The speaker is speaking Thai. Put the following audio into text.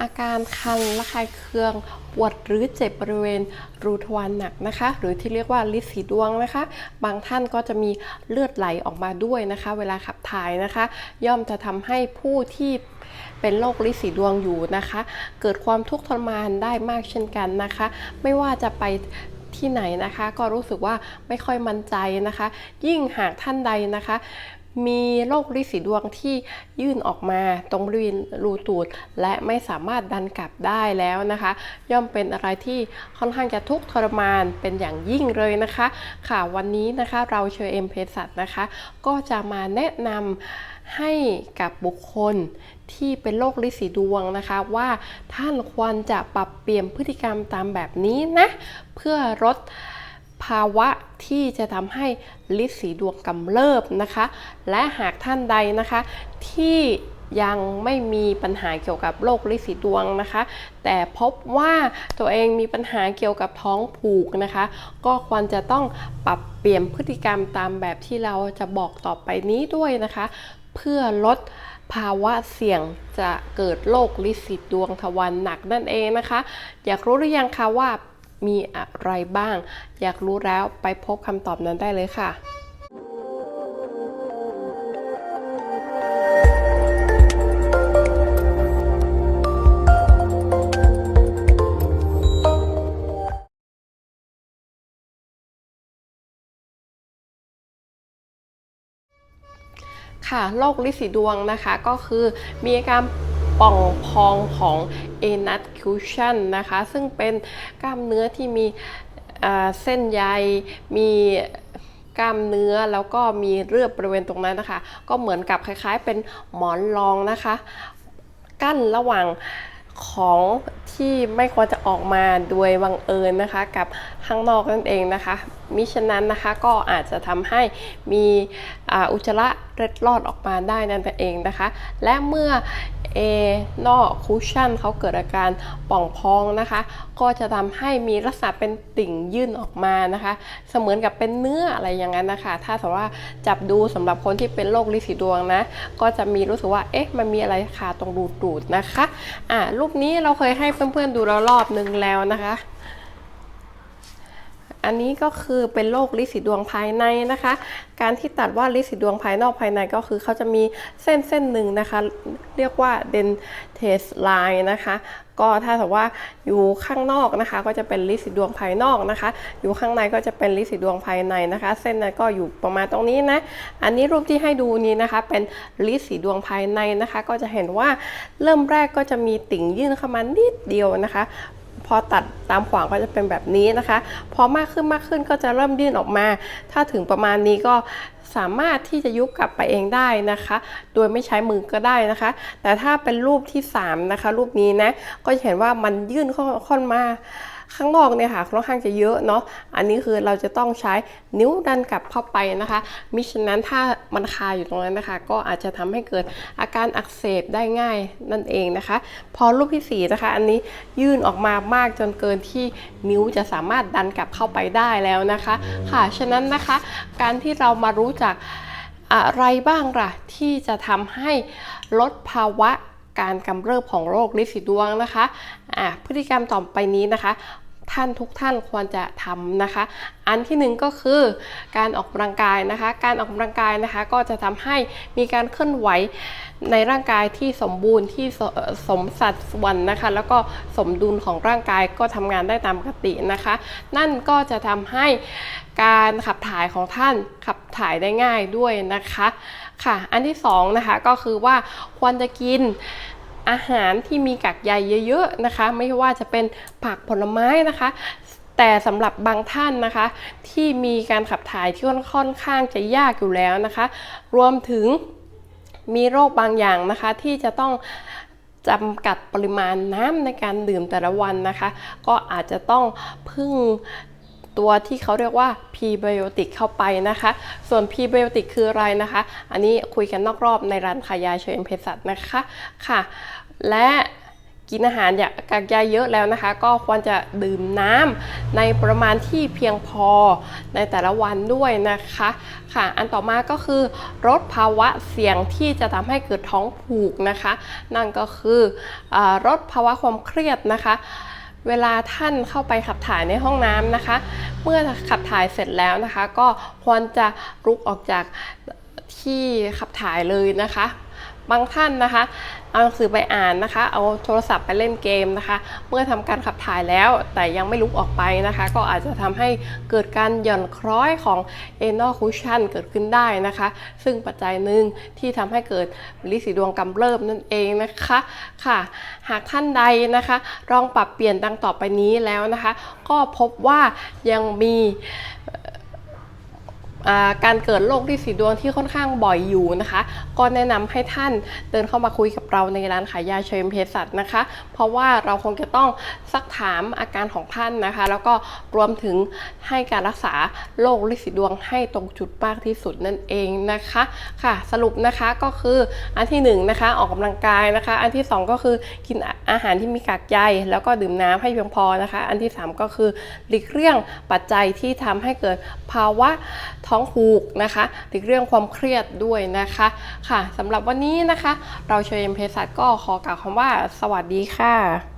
อาการคันระคายเคืองปวดหรือเจ็บบริเวณรูทวารหนักนะคะ หรือที่เรียกว่าลิสีดวงนะคะ บางท่านก็จะมีเลือดไหลออกมาด้วยนะคะ เวลาขับถ่ายนะคะ ย่อมจะทำให้ผู้ที่เป็นโรคลิสีดวงอยู่นะคะ เกิดความทุกข์ทรมานได้มากเช่นกันนะคะ ไม่ว่าจะไปที่ไหนนะคะ ก็รู้สึกว่าไม่ค่อยมั่นใจนะคะ ยิ่งหากท่านใดนะคะ มีโรคลิสีดวงที่ยื่นออกมาตรงบริเวณรูตูด และไม่สามารถดันกลับได้แล้วนะคะ ย่อมเป็นอะไรที่ค่อนข้างจะทุกข์ทรมานเป็นอย่างยิ่งเลยนะคะ ค่ะวันนี้นะคะเราเชิญเอ็มเพสัตนะคะ ก็จะมาแนะนำให้กับบุคคลที่เป็นโรคลิสีดวงนะคะ ว่าท่านควรจะปรับเปลี่ยนพฤติกรรมตามแบบนี้นะ เพื่อลด ภาวะที่จะทำให้ลิดสีดวงกำเริบนะคะ และหากท่านใดนะคะที่ยังไม่มีปัญหาเกี่ยวกับโรคลิดสีดวงนะคะ แต่พบว่าตัวเองมีปัญหาเกี่ยวกับท้องผูกนะคะ ก็ควรจะต้องปรับเปลี่ยนพฤติกรรมตามแบบที่เราจะบอกต่อไปนี้ด้วยนะคะ เพื่อลดภาวะเสี่ยงจะเกิดโรคลิดสีดวงทวารหนักนั่นเองนะคะ อยากรู้หรือยังคะว่า มีอะไรบ้าง อยากรู้แล้วไปพบคำตอบนั้นได้เลยค่ะค่ะโรคลิสีดวงนะคะก็คือมีอาการ ป่องพองของ a n u t c u s i o n นะคะ ซึ่งเป็นกล้ามเนื้อที่มีเส้นใยมีกล้ามเนื้อแล้วก็มีเลือดบริเวณตรงนั้นนะคะ ก็เหมือนกับคล้ายๆ เป็นหมอนรองนะคะ กั้นระหว่างของที่ไม่ควรจะออกมาโดยบังเอิญนะคะ กับข้างนอกนั่นเองนะคะ มิฉะนั้นนะคะก็อาจจะทำให้มีอุจจาระเล็ดลอดออกมาได้นั่นเองนะคะ และเมื่อเอนอคูชั่นเขาเกิดอาการป่องพองนะคะ ก็จะทำให้มีลักษณะเป็นติ่งยื่นออกมานะคะ เสมือนกับเป็นเนื้ออะไรอย่างนั้นนะคะ ถ้าสมมติว่าจับดูสำหรับคนที่เป็นโรคลินสีดวงนะ ก็จะมีรู้สึกว่าเอ๊ะมันมีอะไรคาตรงรูตูดนะคะอ่ารูปนี้เราเคยให้เพื่อนๆดูแล้วรอบนึงแล้วนะคะ อันนี้ก็คือเป็นโรคลิสีดวงภายในนะคะ การที่ตัดว่าลิสีดวงภายนอกภายในก็คือเขาจะมีเส้นเส้นหนึ่งนะคะ เรียกว่าเดนเทสไลน์นะคะก็ถ้าสมมติว่าอยู่ข้างนอกนะคะ ก็จะเป็นลิสีดวงภายนอกนะคะ อยู่ข้างในก็จะเป็นลิสีดวงภายในนะคะ เส้นนั้นก็อยู่ประมาณตรงนี้นะอันนี้รูปที่ให้ดูนี้นะคะ เป็นลิสีดวงภายในนะคะ ก็จะเห็นว่าเริ่มแรกก็จะมีติ่งยื่นเข้ามานิดเดียวนะคะ พอตัดตามขวางก็จะเป็นแบบนี้นะคะ พอมากขึ้นมากขึ้นก็จะเริ่มยื่นออกมา ถ้าถึงประมาณนี้ก็สามารถที่จะยุบกลับไปเองได้นะคะ โดยไม่ใช้มือก็ได้นะคะ แต่ถ้าเป็นรูปที่ 3 นะคะ รูปนี้นะ ก็จะเห็นว่ามันยื่นค่อนมา ข้างนอกเนี่ยค่ะค่อนข้างจะเยอะเนาะอันนี้คือเราจะต้องใช้นิ้วดันกลับเข้าไปนะคะมิฉะนั้นถ้ามันคาอยู่ตรงนั้นนะคะ ก็อาจจะทำให้เกิดอาการอักเสบได้ง่ายนั่นเองนะคะ พอรูปที่ 4 นะคะ อันนี้ยื่นออกมามากจนเกินที่นิ้วจะสามารถดันกลับเข้าไปได้แล้วนะคะ ค่ะฉะนั้นนะคะ การที่เรามารู้จักอะไรบ้างล่ะ ที่จะทำให้ลดภาวะ การกำเริบของโรคลินสีดวงนะคะอะพฤติกรรมต่อไปนี้นะคะ ท่านทุกท่านควรจะทำนะคะ อันที่หนึ่งก็คือการออกกำลังกายนะคะ การออกกำลังกายนะคะก็จะทำให้มีการเคลื่อนไหวในร่างกายที่สมบูรณ์ที่สสมสัดส่วนนะคะ แล้วก็สมดุลของร่างกายก็ทำงานได้ตามปกตินะคะ นั่นก็จะทำให้การขับถ่ายของท่านขับถ่ายได้ง่ายด้วยนะคะค่ะ อันที่สองนะคะก็คือว่าควรจะกิน อาหารที่มีกากใยเยอะๆนะคะ ไม่ว่าจะเป็นผักผลไม้นะคะแต่สำหรับบางท่านนะคะ ที่มีการขับถ่ายที่ค่อนข้างจะยากอยู่แล้วนะคะ รวมถึงมีโรคบางอย่างนะคะ ที่จะต้องจำกัดปริมาณน้ำในการดื่มแต่ละวันนะคะ ก็อาจจะต้องพึ่ง ตัวที่เขาเรียกว่าพรีไบโอติกเข้าไปนะคะ ส่วนพรีไบโอติกคืออะไรนะคะ อันนี้คุยกันนอกรอบในร้านขายยาเชยเอ็มเพสัตนะคะค่ะ และกินอาหารอยากกากใยเยอะแล้วนะคะ ก็ควรจะดื่มน้ำในปริมาณที่เพียงพอในแต่ละวันด้วยนะคะค่ะ อันต่อมาก็คือลดภาวะเสี่ยงที่จะทำให้เกิดท้องผูกนะคะ นั่นก็คือลดภาวะความเครียดนะคะ เวลาท่านเข้าไปขับถ่ายในห้องน้ำนะคะ เมื่อขับถ่ายเสร็จแล้วนะคะ ก็ควรจะลุกออกจากที่ขับถ่ายเลยนะคะ บางท่านนะคะ เอาหนังสือไปอ่านนะคะ เอาโทรศัพท์ไปเล่นเกมนะคะ เมื่อทำการขับถ่ายแล้วแต่ยังไม่ลุกออกไปนะคะ ก็อาจจะทำให้เกิดการหย่อนคล้อยของ anal cushion เกิดขึ้นได้นะคะ ซึ่งปัจจัยหนึ่งที่ทำให้เกิดลิสีดวงกำเริบนั่นเองนะคะค่ะ หากท่านใดนะคะลองปรับเปลี่ยนดังต่อไปนี้แล้วนะคะ ก็พบว่ายังมี การเกิดโรคที่สีดวงที่ค่อนข้างบ่อยอยู่นะคะ ก็แนะนำให้ท่านเดินเข้ามาคุยกับเราในร้านขายยาเชมเภสัชนะคะ เพราะว่าเราคงจะต้องซักถามอาการของท่านนะคะ แล้วก็รวมถึงให้การรักษาโรคลิสีดวงให้ตรงจุดมากที่สุดนั่นเองนะคะค่ะ สรุปนะคะก็คืออันที่หนึ่งนะคะออกกำลังกายนะคะ อันที่สองก็คือกินอาหารที่มีกากใยแล้วก็ดื่มน้ำให้เพียงพอนะคะ อันที่สามก็คือหลีกเลี่ยงปัจจัยที่ทำให้เกิดภาวะท้ององผูกนะคะหรือเรื่องความเครียดด้วยนะคะค่ะสำหรับวันนี้นะคะ เราเชยมเพสัตก็ขอกล่าวคำว่า สวัสดีค่ะ